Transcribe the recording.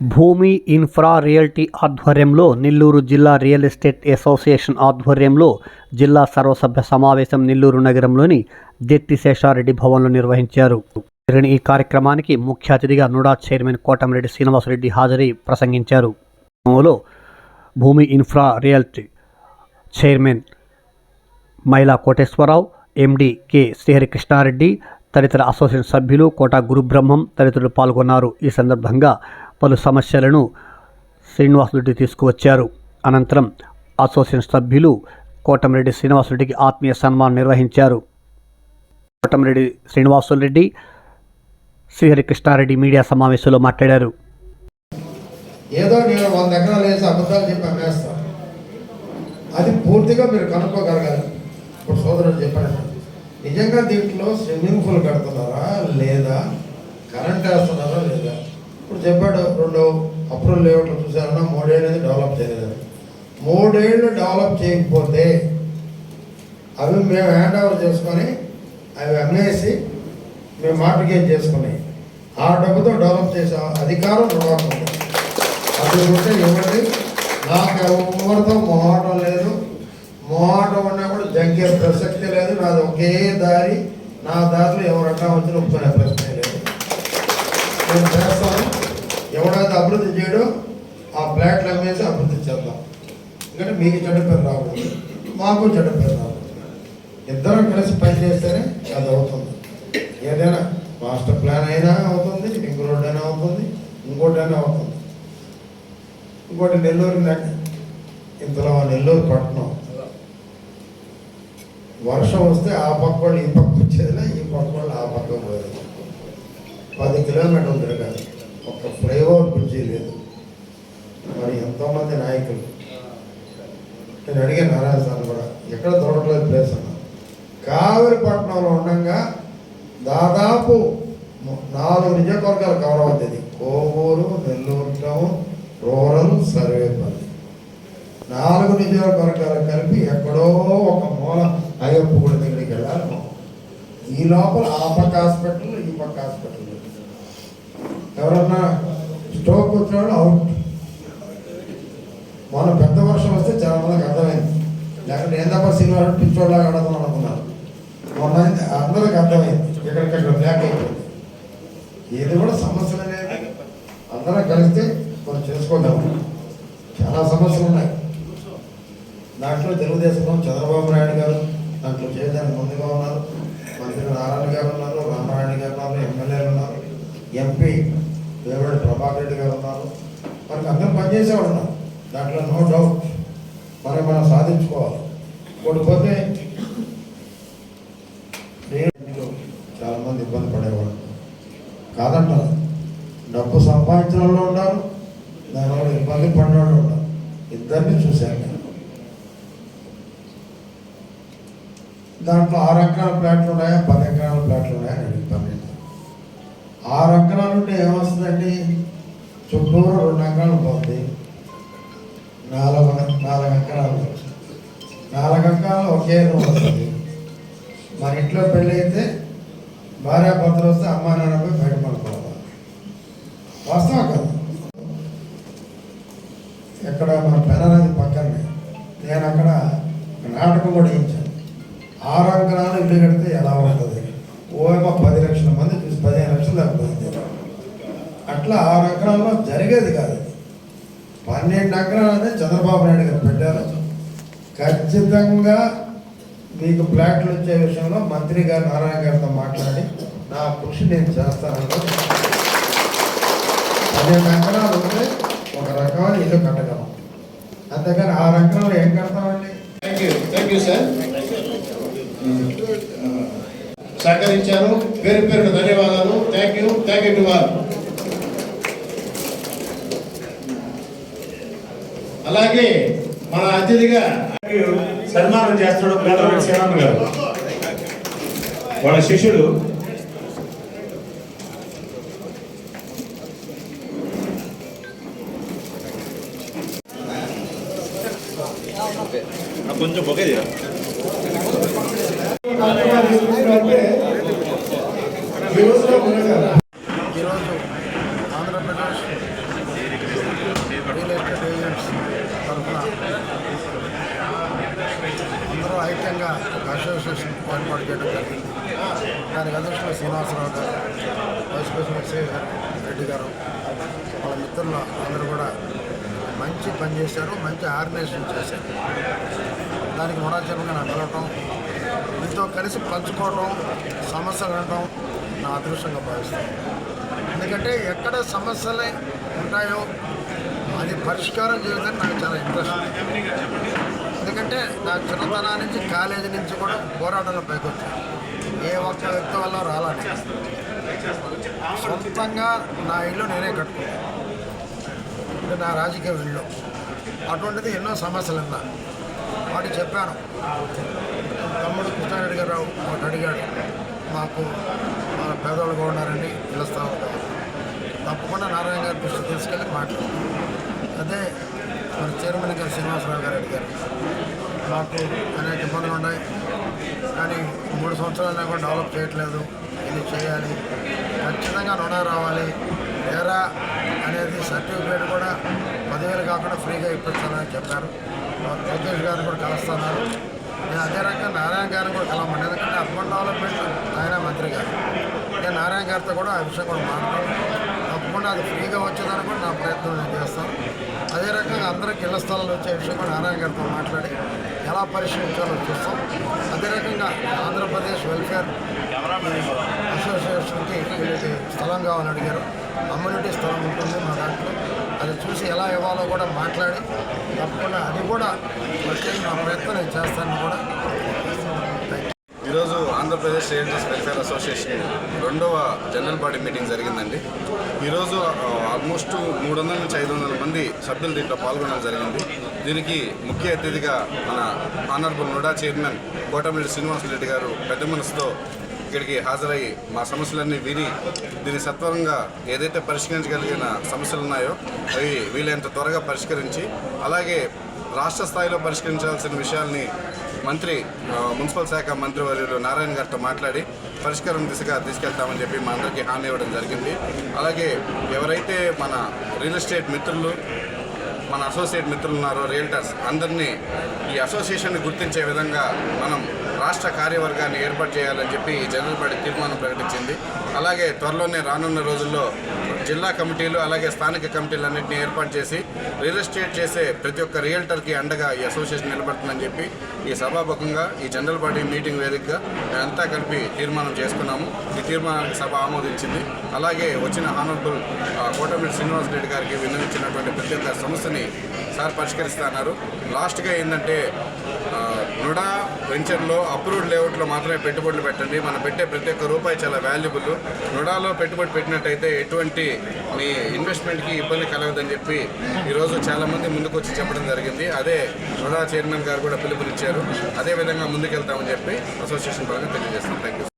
భూమి infra realty ఆధ్వర్యంలో నెల్లూరు జిల్లా రియల్ ఎస్టేట్ అసోసియేషన్ ఆధ్వర్యంలో జిల్లా సర్వసభ్య సమావేశం నెల్లూరు నగరంలోని జెట్టి శేషారెడ్డి భవన్లో నిర్వహించారు. ఈ కార్యక్రమానికి ముఖ్య అతిథిగా నుడా చైర్మన్ కోటమిరెడ్డి శ్రీనివాసరెడ్డి హాజరై ప్రసంగించారు. భూమి infra realty chairman Maila Koteswararao MD K Srihari Krishnareddy తదితర అసోసియేషన్ సభ్యులు కోట గురుబ్రహ్మం తదితరులు పాల్గొన్నారు. ఈ సందర్భంగా పలు సమస్యలను శ్రీనివాసరెడ్డి తీసుకువచ్చారు. అనంతరం అసోసియేషన్ సభ్యులు కోటమిరెడ్డి శ్రీనివాసరెడ్డికి ఆత్మీయ సన్మానం నిర్వహించారు. కోటమిరెడ్డి శ్రీనివాసులరెడ్డి శ్రీహరి కృష్ణారెడ్డి మీడియా సమావేశంలో మాట్లాడారు. ఏదో నేను వంద ఎకరాలు వేసి అబద్ధాలు చెప్పి అమ్మేస్తాను అది పూర్తిగా మీరు కనుక్కోగలగాలి. ఇప్పుడు సోదరుడు చెప్పాడు. నిజంగా దీంట్లో స్విమ్మింగ్ పూల్ కడుతున్నారా లేదా కరెంట్ వేస్తున్నారా లేదా ఇప్పుడు చెప్పాడు రెండు అప్రూవల్ లేఅవుట్లు చూసారన్నా మూడేళ్ళు డెవలప్ చేయలేదు. మూడేళ్ళు డెవలప్ చేయకపోతే అవి మేము హ్యాండ్ ఓవర్ చేసుకొని అవి అమ్మేసి మేము మార్టిగేజ్ చేసుకుని ఆ డబ్బుతో డెవలప్ చేసే అధికారం రుణాకు అది ఉంటే ఇవ్వండి. నాకు ఎవరితో మొహాటం లేదు. మొహాటం ఉన్నా కూడా జంకే ప్రసక్తి లేదు. నాది ఒకే దారి. నా దారిలో ఎవరన్నా వచ్చి ఒప్పుకునే ప్రశ్న లేదు నేను చేస్తాను ఎవడైతే అభివృద్ధి చేయడో ఆ ప్లాట్లు అమ్మేసి అభివృద్ధి చేద్దాం ఎందుకంటే మీకు చెడు పేరు రాకూడదు. మాకు చెడు పేరు రాకూడదు. ఇద్దరం కలిసి పని చేస్తేనే అది అవుతుంది. ఏదైనా మాస్టర్ ప్లాన్ అయినా అవుతుంది రింగ్ రోడ్ అయినా అవుతుంది ఇంకోటి అయినా అవుతుంది. ఇంకోటి నెల్లూరు ఇంతలో నెల్లూరు పట్టణం. వర్షం వస్తే ఆ పక్క వాళ్ళు ఈ పక్క వచ్చేదిలే ఈ పక్క వాళ్ళు ఆ పక్క పోయేది. పది కిలోమీటర్లు తిరగాలి. ఒక్క ఫ్లైఓవర్ బ్రిడ్జి లేదు. మరి ఎంతోమంది నాయకులు నేను అడిగాను నారాయణ కూడా ఎక్కడ దొరకలేదు ప్లేస్ అన్న కావేరిపట్నంలో ఉండగా దాదాపు నాలుగు నియోజకవర్గాలు కవర్ అవుతుంది కోవూరు నెల్లూరు టౌన్ రూరల్ సర్వేపల్లి. నాలుగు నియోజకవర్గాలు కలిపి ఎక్కడో ఒక మూల అయ్యప్ప గుడి దగ్గరికి వెళ్ళాలి ఈ లోపల ఆ పక్క హాస్పిటల్ ఈ పక్క హాస్పిటల్. ఎవరన్నా స్ట్రోక్ వచ్చినాడు అవుట్ మన పెద్ద వర్షం వస్తే చాలా మందికి అర్థమైంది లేకపోతే ఏం తప్ప సినిమా పిచ్చోళ్ళగా ఆడదాం అనుకున్నారు. మొన్న అందరికి అర్థమైంది. ఎక్కడికక్కడ బ్లాక్ అయిపోయింది. ఏది కూడా సమస్యలు అనేది అందరం కలిస్తే మనం చేసుకోలేము చాలా సమస్యలు ఉన్నాయి. దాంట్లో తెలుగుదేశం చంద్రబాబు నాయుడు గారు దాంట్లో చేయడానికి ముందుగా ఉన్నారు. మంత్రి నారాయణ గారు ఉన్నారు రామారాయణ గారు ఉన్నారు ఎమ్మెల్యేలు ఉన్నారు ఎంపీ దేవుడు ప్రభాకర్ రెడ్డి గారు ఉన్నారు. మనకి అందరం పనిచేసేవాడు ఉన్నారు దాంట్లో నో డౌట్ మరి మనం సాధించుకోవాలి కొడిపోతే చాలా మంది ఇబ్బంది పడేవాడు కాదంటారు. డబ్బు సంపాదించిన వాళ్ళు ఉన్నారు దానివల్ల ఇబ్బంది పడిన వాళ్ళు ఉన్నారు. ఇద్దరిని చూశాను నేను. దాంట్లో ఆరు ఎకరాల ప్లాట్లు ఉన్నాయా? పది ఎకరాల ప్లాట్లు ఉన్నాయా? అని ఇబ్బంది నేను ఆరు ఎకరాలు ఉంటే ఏమొస్తుందండి? చుట్టూరు రెండు ఎకరాలు పోతుంది నాలుగు నాలుగు ఎకరాలు. నాలుగు ఎకరాలు ఒకే రూమ్ వస్తుంది. మన ఇంట్లో పెళ్ళి అయితే భార్యాభర్తలు వస్తే అమ్మా నాన్నపై బయట పడుకోవాలి. వాస్తవం కదా. ఎక్కడ మన పెననది పక్కనే. నేను అక్కడ నాటకం కూడా వేయించాను. ఆరు అంకణాలు ఇల్లు కడితే ఎలా ఉంటుంది? ఓమో పది లక్షల మంది చూసి పదిహేను లక్షలు లేకపోయింది అట్లా ఆరు ఎకరాల్లో జరిగేది కాదు పన్నెండు పన్నెండు ఎకరాలనే చంద్రబాబు నాయుడు గారు పెట్టారు. ఖచ్చితంగా మీకు ప్లాట్లు వచ్చే విషయంలో మంత్రి గారు నారాయణ గారితో మాట్లాడి నా కృషి నేను చేస్తాను పదిహేను ఎకరాలు ఉంటే ఒక రకమైన ఇల్లు కట్టగలం. అంతేకాని ఆ రకంలో ఏం కడతామండి? Thank you thank you sir సహకరించారు. పేరు పేరు ధన్యవాదాలు. Thank you thank you to all అలాగే మన అతిథిగా సన్మానం చేస్తున్నాడు గంటల శరణ్ గారు. వాళ్ళ శిష్యుడు. కొంచెం పొగది ఈ రోజులో ఉండగా ఈరోజు ఆంధ్రప్రదేశ్ ఏర్పాటు చేయడం జరిగింది. దానికి అధ్యక్షులు శ్రీనివాసరావు గారు వైస్ ప్రెసిడెంట్ సి రెడ్డి గారు వాళ్ళ మిత్రులు అందరూ కూడా మంచి పని చేశారు మంచి ఆర్గనైజేషన్ చేశారు. దానికి ముడాచరంగా నాకు వెళ్ళటం మీతో కలిసి పంచుకోవటం సమస్యలు అనటం నా అదృష్టంగా భావిస్తాను. ఎందుకంటే ఎక్కడ సమస్యలు ఉంటాయో అది పరిష్కారం చేయడానికి నాకు చాలా ఇంట్రెస్ట్ ఎందుకంటే నా చిన్నతనా నుంచి కాలేజీ నుంచి కూడా పోరాటంలో పైకొచ్చాను. ఏ ఒక్క వ్యక్తి వల్ల రాలని సొంతంగా నా ఇల్లు నేనే కట్టుకున్నాను. అంటే నా రాజకీయ ఇల్లు. అటువంటిది ఎన్నో సమస్యలు ఉన్నా వాటి చెప్పాను. తమ్ముడు కృష్ణారెడ్డి గారు ఒకటి అడిగాడు. మాకు మన పేదవాళ్ళుగా ఉన్నారండి పిలుస్తా. స్థలం తప్పకుండా నారాయణ గారి దృష్టి తీసుకెళ్ళి మాట్లాడు అదే మన చైర్మన్ గారు శ్రీనివాసరావు గారు అడిగారు. మాకు అనేక ఇబ్బందులు ఉన్నాయి. కానీ మూడు సంవత్సరాలు కూడా డెవలప్ చేయట్లేదు. ఇది చేయాలి. ఖచ్చితంగా రుణ రావాలి. వేరా అనేది సర్టిఫికేట్ కూడా పదివేలు కాకుండా ఫ్రీగా ఇప్పిస్తానని చెప్పారు. లోకేష్ గారు కూడా కలుస్తున్నారు నేను అదే రకంగా నారాయణ గారిని కూడా కలవమండి. ఎందుకంటే అర్బన్ డెవలప్మెంట్ ఆయన మంత్రి గారు. నేను నారాయణ గారితో కూడా ఆ విషయం కూడా మాట్లాడాను తప్పకుండా అది ఫ్రీగా వచ్చేదాన్ని కూడా నా ప్రయత్నం నేను చేస్తాను. అదే రకంగా అందరికీ ఇళ్ళ స్థలాలు వచ్చే విషయం కూడా నారాయణ గారితో మాట్లాడి ఎలా పరిష్కరించాలో చూస్తాం. అదే రకంగా ఆంధ్రప్రదేశ్ వెల్ఫేర్ అసోసియేషన్కి వీళ్ళకి స్థలం కావాలని అడిగారు కమ్యూనిటీ స్థలం ఉంటుంది మా దాంట్లో. అది చూసి ఎలా ఇవ్వాలో కూడా మాట్లాడి తప్పకుండా అది కూడా వచ్చేసి నా ప్రయత్నం నేను చేస్తాను కూడా. ఆంధ్రప్రదేశ్ రియల్టర్స్ వెల్ఫేర్ అసోసియేషన్ రెండవ జనరల్ బాడీ మీటింగ్ జరిగిందండి. ఈరోజు ఆల్మోస్ట్ మూడు వందల నుంచి ఐదు వందల మంది సభ్యులు దీంట్లో పాల్గొనడం జరిగింది. దీనికి ముఖ్య అతిథిగా మన honourable NUDA chairman Kotamireddy Srinivasareddy గారు పెద్ద మనసుతో ఇక్కడికి హాజరయ్యి మా సమస్యలన్నీ విని దీన్ని సత్వరంగా ఏదైతే పరిష్కరించగలిగిన సమస్యలు ఉన్నాయో అవి వీలైనంత త్వరగా పరిష్కరించి అలాగే రాష్ట్ర స్థాయిలో పరిష్కరించాల్సిన విషయాల్ని మంత్రి మున్సిపల్ శాఖ మంత్రి వర్యులు నారాయణ గారితో మాట్లాడి పరిష్కారం దిశగా తీసుకెళ్తామని చెప్పి మా అందరికీ హామీ ఇవ్వడం జరిగింది. అలాగే ఎవరైతే మన రియల్ ఎస్టేట్ మిత్రులు మన అసోసియేట్ మిత్రులు ఉన్నారో రియల్టర్స్ అందరినీ ఈ అసోసియేషన్ని గుర్తించే విధంగా మనం రాష్ట్ర కార్యవర్గాన్ని ఏర్పాటు చేయాలని చెప్పి ఈ జనరల్ పార్టీ తీర్మానం ప్రకటించింది. అలాగే త్వరలోనే రానున్న రోజుల్లో జిల్లా కమిటీలు అలాగే స్థానిక కమిటీలన్నింటినీ ఏర్పాటు చేసి రియల్ ఎస్టేట్ చేసే ప్రతి ఒక్క రియల్టర్కి అండగా ఈ అసోసియేషన్ నిలబడుతుందని చెప్పి ఈ సభాముఖంగా ఈ జనరల్ పార్టీ మీటింగ్ వేదికగా మేమంతా కలిపి తీర్మానం చేసుకున్నాము ఈ తీర్మానానికి సభ ఆమోదించింది. అలాగే వచ్చిన హానరబుల్ కోటమిరెడ్డి శ్రీనివాస్ రెడ్డి గారికి విన్నవించినటువంటి ప్రతి ఒక్క సమస్యని సార్ పరిష్కరిస్తున్నారు. లాస్ట్గా ఏంటంటే ఆ, వెంచర్లో అప్రూవ్డ్ లేఅవుట్లో మాత్రమే పెట్టుబడులు పెట్టండి. మనం పెట్టే ప్రతి ఒక్క రూపాయి చాలా వాల్యుబుల్ రుణాలో పెట్టుబడి పెట్టినట్టయితే ఎటువంటి మీ ఇన్వెస్ట్మెంట్కి ఇబ్బంది కలగదని చెప్పి ఈరోజు చాలామంది ముందుకు వచ్చి చెప్పడం జరిగింది. అదే రుణా చైర్మన్ గారు కూడా పిలుపునిచ్చారు. అదే విధంగా ముందుకెళ్తామని చెప్పి అసోసియేషన్ పరంగా తెలియజేస్తాం థ్యాంక్ యూ